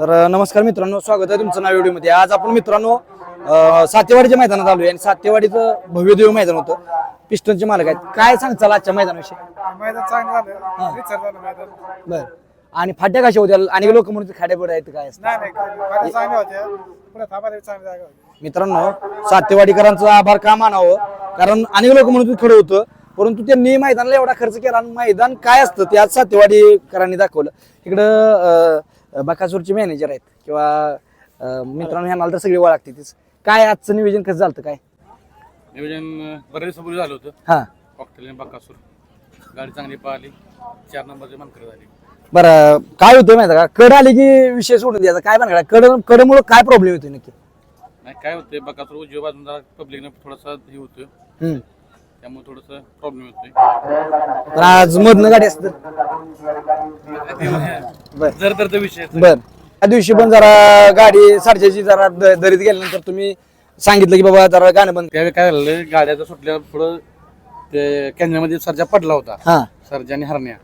तर नमस्कार मित्रांनो स्वागत आहे तुमचं नाव व्हिडिओमध्ये. आज आपण मित्रांनो सातेवाडीच्या मैदानात आलोय आणि सातेवाडीचं भव्यदेव मैदान होतं. पिस्टनचे मालक आहेत. काय सांगचाल आजच्या मैदानाविषयी? मैदान चांगलं झालं. रितसर झालं मैदान. बर. आणि फाट्या कशा होत्या? आणि लोक म्हणून खाड्या बिड्या आहेत काय नाही नाही फाट्या चांगल्या होत्या. पुढे थांबायला चांगली जागा होती. मित्रांनो सातेवाडीकरांचं आभार का मानावं? कारण अनेक लोक म्हणून खरं होतं. परंतु त्यांनी मैदानाला एवढा खर्च केला आणि मैदान काय असतं ते आज सातेवाडीकरांनी दाखवलं. इकडं अं, बकासूरचे मॅनेजर आहेत. किंवा मित्रांनो ह्या तर सगळी ओळखते तीच काय आजचं नियोजन कसं झालं काय? नियोजन बरेच दिवसापूर्वी झालं होतं. हा. कॉकटेल आणि बक्कासूर गाडी चांगली पळाली चार नंबरची मानकर झाली. बरं काय होतं माहिती का? कड आली की विषय सोडून द्यायचा. काय बनकडा कड कडमुळं काय प्रॉब्लेम येतो नक्की? नाही काय होते बक्कासूर उजव्या बाजून जरा पब्लिकने थोडासा हे होतं. त्यामुळे थोडंसं प्रॉब्लेम होतोय तर आज मधनं गाडी असतं बर. जर तर तो विषय बर. त्या दिवशी पण जरा गाडी साडच्याची जरा द- दरीत गेल्यानंतर तुम्ही सांगितलं की बाबा जरा गाणं बंद त्यावेळी काय झालं गाड्याचा सुटल्या पुढं ते कॅन्यामध्ये सर्जा पडला होता. हा. सर्जा आणि हरण्या.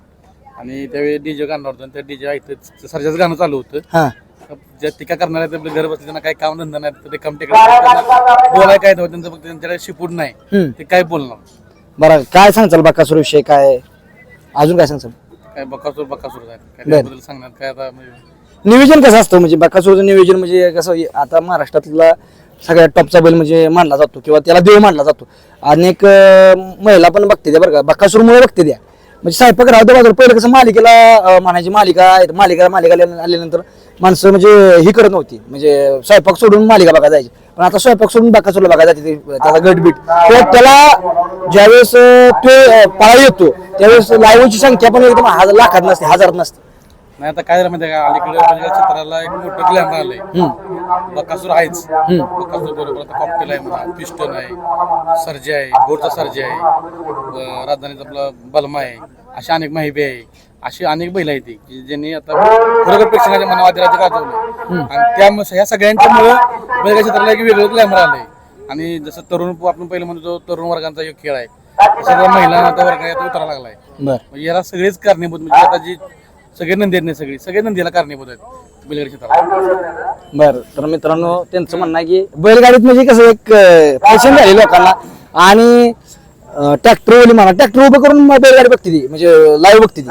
आणि त्यावेळी डीजे गाणं होतं आणि त्या डीजे ऐकत सर्जाचं गाणं चालू होतं. हा. ज्या टीका करणार आपले घर बसले त्यांना काही काम धंदा नाही तर ते कम टेकडे बोलाय काय त्यांचं फक्त त्यांच्याकडे शिपूट नाही. हम्म. ते काय बोलणार? बरं. काय सांगचाल बाकासूर विषय? काय अजून काय सांगचाल काय बकासूर बकासूर काय? बर. त्याबद्दल सांगणार? काय आता म्हणजे? नियोजन कसं असतं? म्हणजे बाकासूरचं नियोजन म्हणजे कसं आता महाराष्ट्रातला सगळ्यात टॉपचा बैल म्हणजे मानला जातो किंवा त्याला देव मानला जातो. अनेक अं, महिला पण बघते त्या बरं का. बाकासूरमुळे बघते त्या. म्हणजे साहेब राहतो बाजूला. पहिलं कसं मालिकेला म्हणायची मालिका मालिका मालिका आल्यानंतर माणसं म्हणजे ही करत नव्हती. म्हणजे स्वयंपाक सोडून मालिका बघा जायची. पण आता स्वयंपाक सोडून बाकासूरला बघायला जाते त्याचा गटबीट. किंवा त्याला ज्यावेळेस तो पाळा येतो त्यावेळेस लाईव्हची संख्या पण एकदम हजार लाखात नसते हजारात नसते. नाही आता काय झालं माहिती आहे का? अलीकडे म्हणजे क्षेत्राला एक मोठं ग्लॅमर आलंय. बकासूर आहेच. बकासूर बरोबर आता कॉकटेल आहे म्हणा पिस्टन आहे सर्जे आहे गोडचा सर्जे आहे राजधानीचा आपला बलमा आहे अशा अनेक माहिती आहे. अशी अनेक बैल आहेत की ज्यांनी आता खरोखर प्रेक्षकांच्या मनामध्ये राज्य गाजवलं आणि त्यामुळे ह्या सगळ्यांच्यामुळं बैलगाडी क्षेत्राला एक वेगळं ग्लॅमर आलंय. आणि जसं तरुण आपण पहिलं म्हणतो तरुण वर्गांचा एक खेळ आहे. तसं महिला आता वर्ग यात उतरा लागलाय म्हणजे याला सगळेच कारणीभूत म्हणजे आता जी सगळे नंदी आहेत नाही सगळी? सगळे नंदीला कारणीभूत आहेत. बैलगाडी क्षेत्राला. बर तर मित्रांनो त्यांचं म्हणणं आहे की बैलगाडीत म्हणजे कसं एक फॅशन झाली लोकांना. आणि ट्रॅक्टर म्हणा ट्रॅक्टर उभं करून बैलगाडी बघते ती म्हणजे लाईव्ह बघते ती.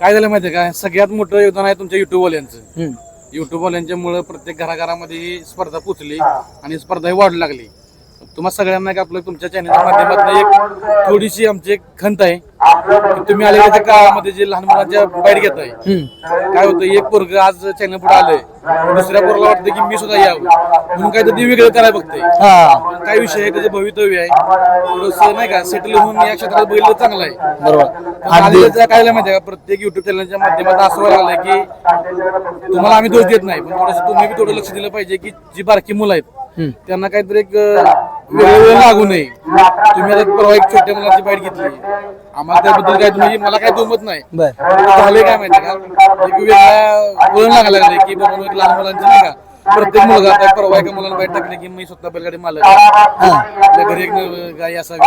काय झालं माहितीये का? सगळ्यात मोठं योगदान आहे तुमच्या युट्यूब वाल्यांचं. हम्म. युट्यूब वाल्यांच्यामुळे प्रत्येक घराघरामध्ये ही स्पर्धा पोचली आणि स्पर्धा ही वाढू लागली. तुम्हा सगळ्यांना एक आपलं तुमच्या चॅनलच्या माध्यमातून एक थोडीशी आमची एक खंत आहे. की तुम्ही आलेल्या काळामध्ये जे लहान मुलांच्या बाहेर घेत आहे. काय होतं एक पोरग आज चॅनल पुढे आलंय दुसऱ्या पोराला वाटतं की मी सुद्धा यावं. म्हणून काय तर ते वेगळं करायला बघतंय हा. काय विषय आहे त्याचं भवितव्य आहे. थोडस नाही का सेटल होऊन या क्षेत्रात बघितलं चांगलं आहे. बरोबर. काय झालं माहितीये का? प्रत्येक युट्यूब चॅनलच्या माध्यमातून असं व्हायला लागलंय की तुम्हाला आम्ही दोष देत नाही पण थोडंसं तुम्ही थोडं लक्ष दिलं पाहिजे की जी बारकी मुलं आहेत त्यांना काहीतरी एक वेगळं वेगळं लागू नये. तुम्ही आता परवा एक छोट्या मुलाची बाईट घेतली. आम्हाला त्याबद्दल काय तुम्ही मला काय दुमत नाही. झालंय काय माहिती का? एक वेगळ्या वळण लागायला लागले की बाबा एक लहान मुलांची नाही का? प्रत्येक मुलगा आता परवा एका मुलाला बाहेर टाकले की मी स्वतः बैलगाडी मालक आहे. आपल्या घरी एक न- का असावी.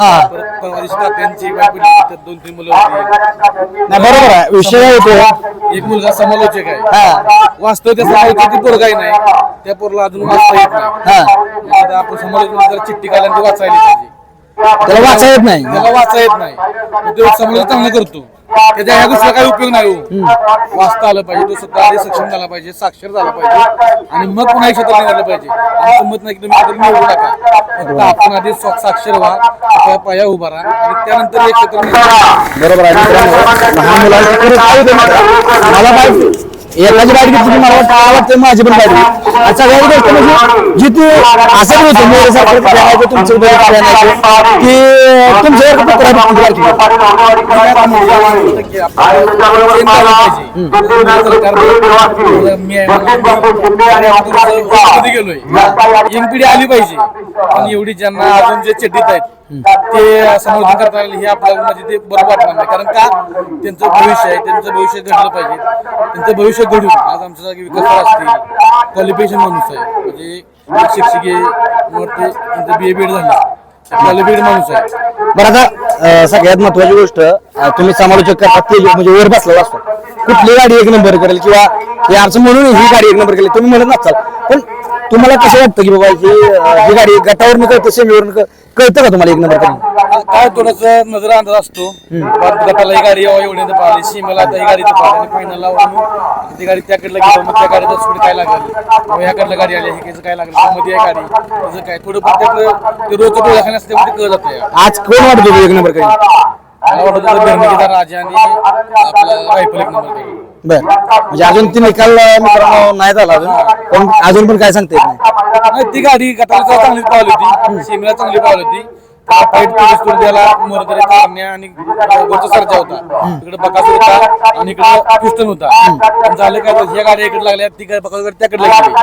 हा. परत परवा दिवशी तात्यांची बाई पडली त्यात दोन तीन मुलं होती. नाही बरोबर आहे. विषय काय होतो एक मुलगा समालोचक आहे. हा. वास्तव त्या समालोचक पोरगाही नाही. त्या पोरला अजून वाचता येत नाही. हा. आता आपण समालोचक जर चिठ्ठी काढल्याने ती वाचायला पाहिजे. त्याला वाचा येत नाही. त्याला वाचा येत नाही. मग तो समालोचक चांगलं करतो. त्याच्या ह्या गोष्टीला काही उपयोग नाही हो. वाचता आलं पाहिजे तो स्वतः आधी सक्षम झाला पाहिजे साक्षर झाला पाहिजे. आणि मग पुन्हा एक क्षेत्र निवडलं पाहिजे. आमचं मत नाही की तुम्ही क्षेत्र निवडू नका. फक्त आपण आधी साक्षर व्हा आपल्या पाया उभा राहा आणि त्यानंतर एक क्षेत्र. बरोबर आहे लहान? मला बाईक एकाची बाईक घेतली की मला वाटतं वाटतं माझी पण बाईक घेतली. सगळ्यात गोष्ट म्हणजे जिथे असं होतं मोरेसारखं प्लॅनायचं तुमचं प्लॅनायचं की तुमचं कुत्रा बघतो बाईक सरकार मी गेलोय यंग पिढी आली पाहिजे. पण एवढी ज्यांना अजून जे चड्डीत आहेत ते समर्थन करता येईल हे आपल्याला म्हणजे ते बरोबर वाटणार नाही. कारण का? त्यांचं भविष्य आहे त्यांचं भविष्य घडलं पाहिजे. त्यांचं भविष्य घडून आज आमच्या जागी विकास असतील. क्वालिफिकेशन माणूस आहे. म्हणजे एक शिक्षकी त्यांचं बी ए बीएड झालं क्वालिफिकेड माणूस आहे. बरं आता अं, सगळ्यात महत्वाची गोष्ट अं, तुम्ही समालोचक करता ते म्हणजे वर बसलेला असतो. कुठली गाडी एक नंबर करेल किंवा हे आमचं म्हणून ही गाडी एक नंबर करेल तुम्ही म्हणत नसाल. पण तुम्हाला कसं वाटतं की बाबा ही ही गाडी गटावरून कळतं सेमीवरून कळतं का तुम्हाला एक नंबर करेल? काय थोडस नजर अंदाज असतो पण गटाला ही गाडी यावं एवढी पाहिली. सीमेला आता ही गाडी इथं पाहिली आणि ती गाडी त्याकडलं गेलो मग त्या गाडीचं स्पीड काय लागेल? मग ह्याकडलं गाडी आली ह्याचं काय लागलं? मध्ये आहे गाडी. त्याचं काय? थोडं प्रत्येक ते रोजचं डोळ्या खाण्यास ते कळ जातं आज कोण वाटत एक नंबर करेल? मला वाटत होतं बेरमकीचा राजा आणि आपला रायफल एक नंबर करेल. बर. म्हणजे अजून ती निकाल मित्रांनो नाही झाला अजून. पण अजून पण काय सांगता येत नाही. नाही ती गाडी गटाला तर चांगलीच पावली होती. सीमेला चांगली पावली होती. फाईट पोलीस तोड द्यायला मोरदरे कारण्या आणि सर्जा होता. इकडे बकासूर होता आणि इकडे पिस्टन होता. झालं काय? ह्या गाड्या इकडे लागल्या ती काय बकासूर त्याकडे लागली.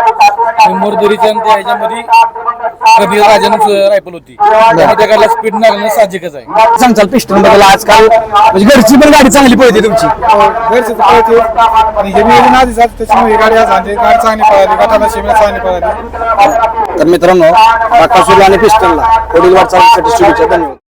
आणि मोरदरीच्या आणि त्या ह्याच्यामध्ये कधी राजानं रायफल होती. त्यामुळे त्या गाडीला स्पीड लागणं साहजिकच आहे. सांगचाल पिस्टनबद्दल आजकाल. म्हणजे घरची पण गाडी चांगली पळते तुमची. घरचे पळते. आणि हे नियोजन आधी झालं त्याच्यामुळे ही गाडी आज गाडी चांगली पळाली. गटाला शिमेला चांगली पळाली. तर मित्रांनो बाकासूरला आणि पिस्टनला पुढील वाटचालीसाठी 就这个